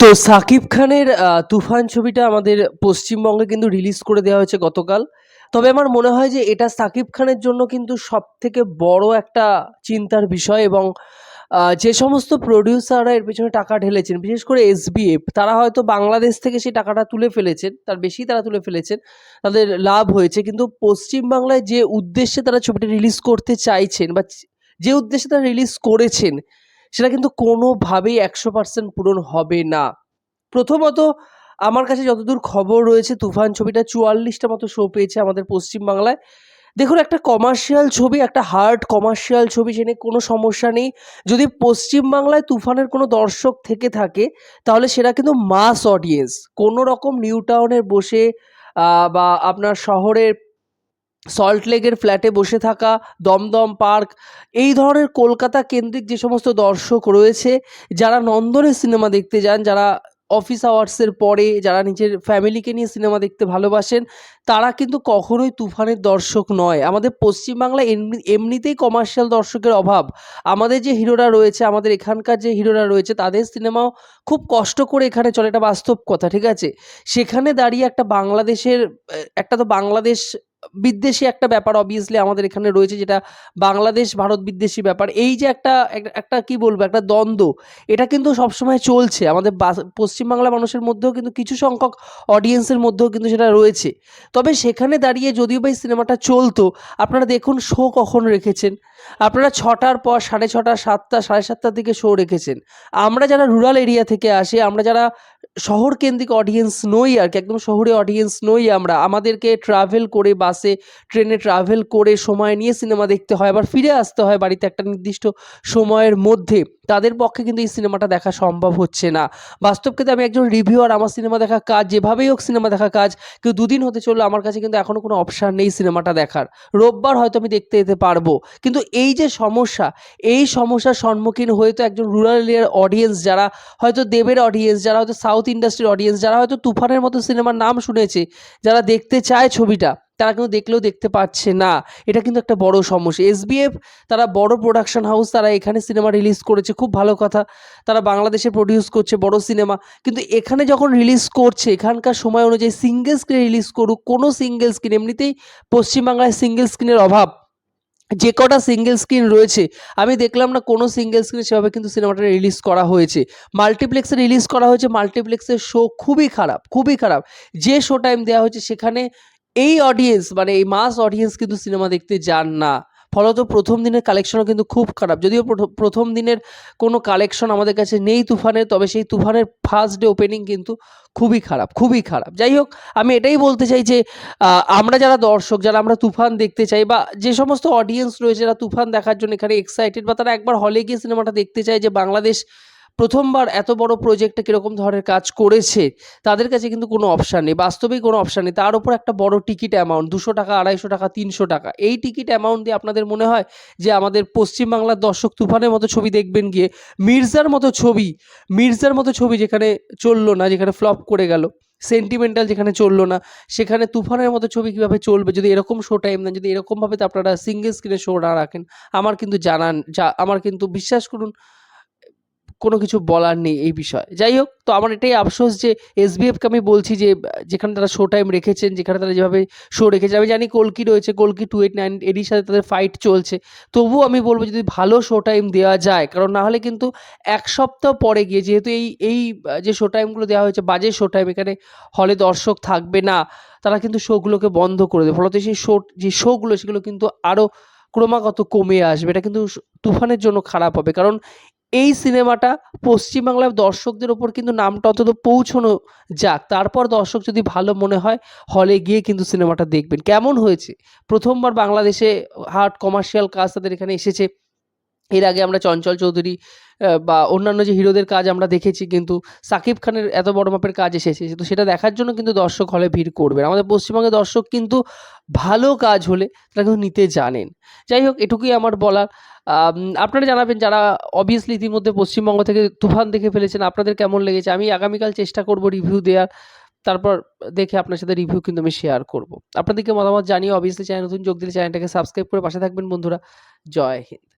তো সাকিব খানের তুফান ছবিটা আমাদের পশ্চিমবঙ্গে কিন্তু রিলিজ করে দেওয়া হয়েছে গতকাল। তবে আমার মনে হয় যে এটা সাকিব খানের জন্য কিন্তু সব থেকে বড় একটা চিন্তার বিষয় এবং যে সমস্ত প্রডিউসাররা এর পেছনে টাকা ঢেলেছেন, বিশেষ করে এসবিএফ তারা হয়তো বাংলাদেশ থেকে সেই টাকাটা তুলে ফেলেছেন, তার বেশি তারা তুলে ফেলেছেন, তাদের লাভ হয়েছে, কিন্তু পশ্চিমবাংলায় যে উদ্দেশ্যে তারা ছবিটা রিলিজ করতে চাইছেন বা যে উদ্দেশ্যে তারা রিলিজ করেছেন সেটা কিন্তু কোনোভাবেই একশো পার্সেন্ট পূরণ হবে না। প্রথমত, আমার কাছে যতদূর খবর রয়েছে, তুফান ছবিটা চুয়াল্লিশটা মতো শো পেয়েছে আমাদের পশ্চিমবাংলায়। দেখুন, একটা কমার্শিয়াল ছবি, একটা হার্ড কমার্শিয়াল ছবি সে নিয়ে কোনো সমস্যা নেই। যদি পশ্চিমবাংলায় তুফানের কোনো দর্শক থেকে থাকে, তাহলে সেটা কিন্তু মাস অডিয়েন্স কোনো রকম নিউ টাউনে বসে বা আপনার শহরের সল্ট লেকের ফ্ল্যাটে বসে থাকা, দমদম পার্ক এই ধরনের কলকাতা কেন্দ্রিক যে সমস্ত দর্শক রয়েছে, যারা নন্দনে সিনেমা দেখতে যান, যারা অফিস আওয়ার্সের পরে, যারা নিজের ফ্যামিলিকে নিয়ে সিনেমা দেখতে ভালোবাসেন, তারা কিন্তু কখনোই তুফানের দর্শক নয়। আমাদের পশ্চিমবাংলায় এমনি এমনিতেই কমার্শিয়াল দর্শকের অভাব। আমাদের যে হিরোরা রয়েছে, আমাদের এখানকার যে হিরোরা রয়েছে, তাদের সিনেমাও খুব কষ্ট করে এখানে চলে। এটা বাস্তব কথা, ঠিক আছে? সেখানে দাঁড়িয়ে একটা বাংলাদেশের একটা তো বাংলাদেশ বিদ্বেষী একটা ব্যাপার অবভিয়াসলি আমাদের এখানে রয়েছে যেটা বাংলাদেশ, ভারত বিদ্বেষী ব্যাপার। এই যে একটা একটা কি বলব, একটা দ্বন্দ্ব, এটা কিন্তু সবসময় চলছে। আমাদের পশ্চিমবাংলা মানুষের মধ্যেও কিন্তু কিছু সংখ্যক অডিয়েন্সের মধ্যেও কিন্তু সেটা রয়েছে। তবে সেখানে দাঁড়িয়ে যদিও বা এই সিনেমাটা চলতো, আপনারা দেখুন শো কখন রেখেছেন? আপনারা ছটার পর, সাড়ে ছটা, সাতটা, সাড়ে সাতটার দিকে শো রেখেছেন। আমরা যারা রুরাল এরিয়া থেকে আসি, আমরা যারা শহর কেন্দ্রিক অডিয়েন্স নই আর কি, একদম শহরে অডিয়েন্স নই আমরা। আমাদেরকে ট্রাভেল করে বাসে ট্রেনে ট্রাভেল করে সময় নিয়ে সিনেমা দেখতে হয়, আবার ফিরে আসতে হয় বাড়িতে একটা নির্দিষ্ট সময়ের মধ্যে। তাদের পক্ষে কিন্তু এই সিনেমাটা দেখা সম্ভব হচ্ছে না। বাস্তব ক্ষেত্রে আমি একজন রিভিউয়ার আমার সিনেমা দেখা কাজ, যেভাবেই হোক সিনেমা দেখা কাজ, কেউ দুদিন হতে চলল, আমার কাছে কিন্তু এখনও কোনো অপশান নেই সিনেমাটা দেখার। রোববার হয়তো আমি দেখতে যেতে পারব। কিন্তু এই যে সমস্যা, এই সমস্যার সম্মুখীন হয়ে তো একজন রুরাল এরিয়ার অডিয়েন্স যারা হয়তো দেবের অডিয়েন্স যারা হয়তো সাউথ ইন্ডাস্ট্রির অডিয়েন্স যারা হয়তো তুফানের মতো সিনেমার নাম শুনেছে, যারা দেখতে চায় ছবিটা, তারা কিন্তু দেখলেও দেখতে পাচ্ছে না। এটা কিন্তু একটা বড় সমস্যা। এসবিএফ তারা বড় প্রোডাকশন হাউস তারা এখানে সিনেমা রিলিজ করেছে, খুব ভালো কথা। তারা বাংলাদেশে প্রডিউস করছে, বড় সিনেমা। কিন্তু এখানে যখন রিলিজ করছে, এখানকার সময় অনুযায়ী সিঙ্গেল স্ক্রিন রিলিজ করুক, কোনো সিঙ্গেল স্ক্রিন এমনিতেই পশ্চিমবাংলায় সিঙ্গেল স্ক্রিনের অভাব। যে কটা সিঙ্গেল স্ক্রিন রয়েছে, আমি দেখলাম না কোনো সিঙ্গেল স্ক্রিন সেভাবে কিন্তু সিনেমাটা রিলিজ করা হয়েছে। মাল্টিপ্লেক্সে রিলিজ করা হয়েছে মাল্টিপ্লেক্সের শো খুবই খারাপ খুবই খারাপ। যে শো টাইম দেওয়া হয়েছে, সেখানে এই অডিয়েন্স মানে এই মাস অডিয়েন্স কিন্তু সিনেমা দেখতে যান না। ফলত প্রথম দিনের কালেকশনও কিন্তু খুব খারাপ। যদিও প্রথ- প্রথম দিনের কোনো কালেকশন আমাদের কাছে নেই তুফানের তবে সেই তুফানের ফার্স্ট ডে ওপেনিং কিন্তু খুবই খারাপ খুবই খারাপ। যাই হোক, আমি এটাই বলতে চাই যে আমরা যারা দর্শক, যারা আমরা তুফান দেখতে চাই বা যে সমস্ত অডিয়েন্স রয়েছে, যারা তুফান দেখার জন্য এখানে এক্সাইটেড বা তারা একবার হলে গিয়ে সিনেমাটা দেখতে চায় যে বাংলাদেশ প্রথমবার এত বড় প্রজেক্টে কীরকম ধরনের কাজ করেছে, তাদের কাছে কিন্তু কোনো অপশান নেই বাস্তবেই কোনো অপশান নেই। তার উপর একটা বড় টিকিট অ্যামাউন্ট দুশো টাকা, আড়াইশো টাকা, তিনশো টাকা, এই টিকিট অ্যামাউন্ট দিয়ে আপনাদের মনে হয় যে আমাদের পশ্চিমবাংলার দর্শক তুফানের মতো ছবি দেখবেন গিয়ে, মির্জার মতো ছবি, মির্জার মতো ছবি যেখানে চলল না, যেখানে ফ্লপ করে গেল সেন্টিমেন্টাল যেখানে চলল না, সেখানে তুফানের মতো ছবি কীভাবে চলবে, যদি এরকম শো টাইম দেন, যদি এরকমভাবে আপনারা সিঙ্গেল স্ক্রিনে শো না রাখেন, আমার কিন্তু জানান, যা, আমার কিন্তু বিশ্বাস করুন কোনো কিছু বলার নেই এই বিষয়ে। যাই হোক, তো আমার এটাই আফসোস যে এসবিএফকে আমি বলছি যে, যেখানে তারা শো টাইম রেখেছেন, যেখানে তারা যেভাবে শো রেখেছে। আমি জানি কলকি রয়েছে কলকি টু এইট নাইন এরই সাথে তাদের ফাইট চলছে। তবুও আমি বলব যদি ভালো শো টাইম দেওয়া যায়, কারণ না হলে কিন্তু এক সপ্তাহ পরে গিয়ে যেহেতু এই এই, যে শো টাইমগুলো দেওয়া হয়েছে, বাজে শো টাইম এখানে হলে দর্শক থাকবে না, তারা কিন্তু শোগুলোকে বন্ধ করে দেবে। ফলত সেই শো যে শোগুলো সেগুলো কিন্তু আরও ক্রমাগত কমে আসবে। এটা কিন্তু তুফানের জন্য খারাপ হবে। কারণ এই সিনেমাটা পশ্চিমবাংলার দর্শকদের ওপর কিন্তু নামটা অন্তত পৌঁছানো যাক। তারপর দর্শক যদি ভালো মনে হয় হলে গিয়ে কিন্তু সিনেমাটা দেখবেন। কেমন হয়েছে? প্রথমবার বাংলাদেশে হার্ট কমার্শিয়াল কাজ তাদের এখানে এসেছে। এর আগে আমরা চঞ্চল চৌধুরী বা অন্যান্য যে হিরোদের কাজ আমরা দেখেছি, কিন্তু সাকিব খানের এত বড় মাপের কাজ এসেছে, তো সেটা দেখার জন্য কিন্তু দর্শক হলে ভিড় করবেন আমাদের পশ্চিমবঙ্গের দর্শক কিন্তু ভালো কাজ হলে তারা কিন্তু নিতে জানেন। যাই হোক, এটুকুই আমার বলার। আপনারা জানাবেন, যারা অবভিয়াসলি ইতিমধ্যে পশ্চিমবঙ্গ থেকে তুফান দেখে ফেলেছেন, আপনাদের কেমন লেগেছে? আমি আগামীকাল চেষ্টা করব রিভিউ দেওয়ার তারপর দেখে আপনার সাথে রিভিউ কিন্তু আমি শেয়ার করব। আপনাদেরকে মতামত জানিয়ে অবভিয়াসলি চ্যানেল নতুন যোগ দিলে চ্যানেলটাকে সাবস্ক্রাইব করে পাশে থাকবেন বন্ধুরা। জয় হিন্দ।